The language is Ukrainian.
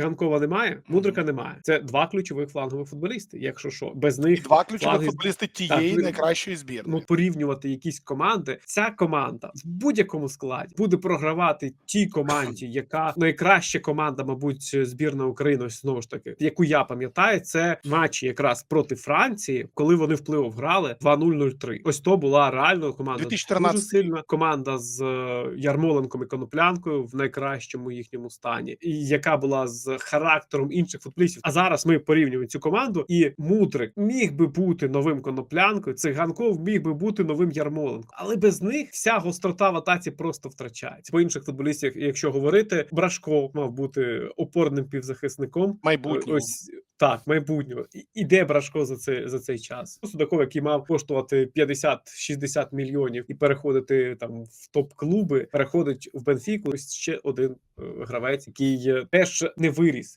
циганкова немає, мудрика немає. Це два ключових флангових футболісти. Якщо що, без них Два ключових фланги- футболісти тієї ви- найкращої збірної. ну порівнювати якісь команди. Ця команда в будь-якому складі буде програвати тій команді, яка найкраща команда, мабуть, збірна України. Знову ж таки, яку я пам'ятаю, це матчі якраз проти Франції, коли вони в плей-офф грали 2-0-0-3. Ось то була реально команда 2014. дуже сильна команда з е, Ярмоленком і Коноплянкою в найкращому їхньому стані, і яка була з характером інших футболістів. А зараз ми порівнюємо цю команду, і Мудрик міг би бути новим коноплянкою. Циганков міг би бути новим Ярмоленком, але без них вся гострота в атаці просто втрачається. По інших футболістів, якщо говорити, Брашко мав бути опорним півзахисником. Майбутнього. Ось так, майбутнього. І- І Брашко за це за цей час? Судаков, який мав коштувати 50-60 мільйонів і переходити там в топ-клуби, переходить в Бенфіку. Ось ще один е, гравець, який е, теж не виріс